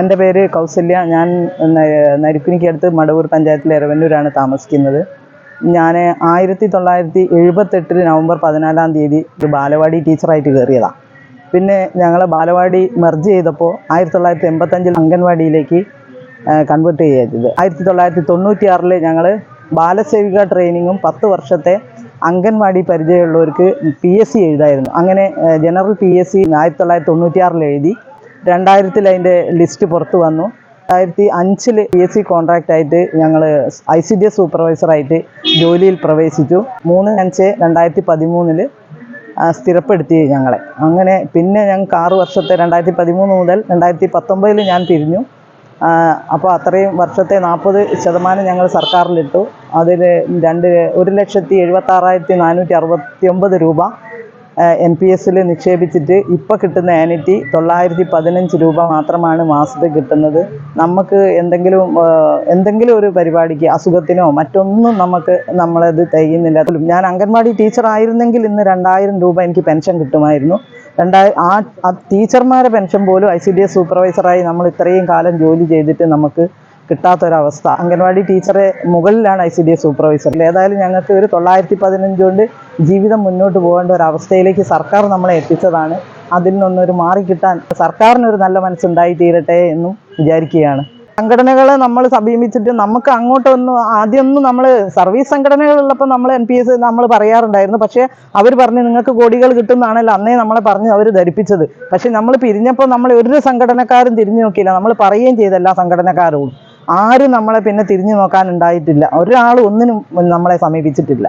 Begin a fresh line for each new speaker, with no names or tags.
എന്റെ പേര് കൗസല്യ. ഞാൻ നരിക്കുനിക്ക് നരിക്കുനിക്കടുത്ത് മടവൂർ പഞ്ചായത്തിലെ എരവന്നൂരാണ് താമസിക്കുന്നത്. ഞാൻ ആയിരത്തി തൊള്ളായിരത്തി എഴുപത്തെട്ടിൽ നവംബർ പതിനാലാം തീയതി ഒരു ബാലവാടി ടീച്ചറായിട്ട് കയറിയതാണ് പിന്നെ ഞങ്ങൾ ബാലവാടി മെർജ് ചെയ്തപ്പോൾ ആയിരത്തി തൊള്ളായിരത്തി എൺപത്തഞ്ചിൽ അംഗൻവാടിയിലേക്ക് കൺവേർട്ട് ചെയ്തത്. ആയിരത്തി തൊള്ളായിരത്തി തൊണ്ണൂറ്റി ആറിൽ ഞങ്ങൾ ബാലസേവിക ട്രെയിനിങ്ങും പത്ത് വർഷത്തെ അംഗൻവാടി പരിചയമുള്ളവർക്ക് പി എസ് സി എഴുതായിരുന്നു. അങ്ങനെ ജനറൽ പി എസ് സി ആയിരത്തി തൊള്ളായിരത്തി തൊണ്ണൂറ്റി ആറിൽ എഴുതി രണ്ടായിരത്തിൽ അതിന്റെ ലിസ്റ്റ് പുറത്തു വന്നു. രണ്ടായിരത്തി അഞ്ചിൽ പി എസ് സി കോൺട്രാക്റ്റ് ആയിട്ട് ഞങ്ങൾ ഐ സി ഡി എസ് സൂപ്പർവൈസറായിട്ട് ജോലിയിൽ പ്രവേശിച്ചു. മൂന്ന് അഞ്ച് രണ്ടായിരത്തി പതിമൂന്നിൽ സ്ഥിരപ്പെടുത്തി ഞങ്ങളെ. അങ്ങനെ പിന്നെ ഞങ്ങൾക്ക് ആറ് വർഷത്തെ രണ്ടായിരത്തി പതിമൂന്ന് മുതൽ രണ്ടായിരത്തി പത്തൊമ്പതിൽ ഞാൻ പിരിഞ്ഞു. അപ്പോൾ അത്രയും വർഷത്തെ നാൽപ്പത് ശതമാനം ഞങ്ങൾ സർക്കാരിലിട്ടു. അതിൽ രണ്ട് ഒരു ലക്ഷത്തി എഴുപത്താറായിരത്തി നാനൂറ്റി അറുപത്തി ഒമ്പത് രൂപ എൻ പി എസിൽ നിക്ഷേപിച്ചിട്ട് ഇപ്പോൾ കിട്ടുന്ന ആനിറ്റി തൊള്ളായിരത്തി പതിനഞ്ച് രൂപ മാത്രമാണ് മാസത്തിൽ കിട്ടുന്നത്. നമുക്ക് എന്തെങ്കിലും എന്തെങ്കിലും ഒരു പരിപാടിക്ക് അസുഖത്തിനോ മറ്റൊന്നും നമുക്ക് നമ്മളത് തികയുന്നില്ല ഞാൻ അംഗൻവാടി ടീച്ചർ ആയിരുന്നെങ്കിൽ ഇന്ന് രണ്ടായിരം രൂപ എനിക്ക് പെൻഷൻ കിട്ടുമായിരുന്നു. രണ്ടായി ആ ടീച്ചർമാരെ പെൻഷൻ പോലും ഐ സി ഡി എസ് സൂപ്പർവൈസറായി നമ്മൾ ഇത്രയും കാലം ജോലി ചെയ്തിട്ട് നമുക്ക് കിട്ടാത്തൊരവസ്ഥ. അംഗൻവാടി ടീച്ചറെ മുകളിലാണ് I C D S supervisor ഏതായാലും ഞങ്ങൾക്ക് ഒരു തൊള്ളായിരത്തി പതിനഞ്ച് കൊണ്ട് ജീവിതം മുന്നോട്ട് പോകേണ്ട ഒരു അവസ്ഥയിലേക്ക് സർക്കാർ നമ്മളെ എത്തിച്ചതാണ്. അതിൽ നിന്നൊരു മാറിക്കിട്ടാൻ സർക്കാരിനൊരു നല്ല മനസ്സുണ്ടായി തീരട്ടെ എന്നും വിചാരിക്കുകയാണ്. സംഘടനകളെ നമ്മൾ സമീപിച്ചിട്ട് നമുക്ക് അങ്ങോട്ടൊന്നും ആദ്യമൊന്നും നമ്മൾ സർവീസ് സംഘടനകളുള്ളപ്പോൾ നമ്മൾ എൻ പി എസ് നമ്മൾ പറയാറുണ്ടായിരുന്നു. പക്ഷേ അവർ പറഞ്ഞ് നിങ്ങൾക്ക് കോടികൾ കിട്ടുന്നതാണല്ലോ അന്നേ നമ്മളെ പറഞ്ഞ് അവർ ധരിപ്പിച്ചത്. പക്ഷേ നമ്മൾ പിരിഞ്ഞപ്പോൾ നമ്മൾ ഒരു സംഘടനക്കാരും തിരിഞ്ഞു നോക്കിയില്ല. നമ്മൾ പറയുകയും ചെയ്തല്ല സംഘടനക്കാരോടും. ആരും നമ്മളെ പിന്നെ തിരിഞ്ഞു നോക്കാനുണ്ടായിട്ടില്ല. ഒരാൾ ഒന്നിനും നമ്മളെ സമീപിച്ചിട്ടില്ല.